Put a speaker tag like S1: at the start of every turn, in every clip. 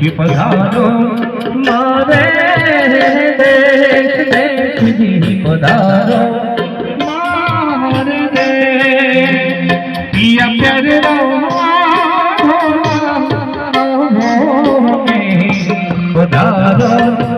S1: કે પધારો મારે દેશ
S2: દેશજી પધારો મારે દે પિયા પ્યાર
S1: પધારો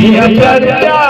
S1: Yeah, yeah, yeah.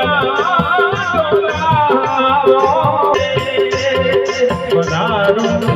S1: Claro.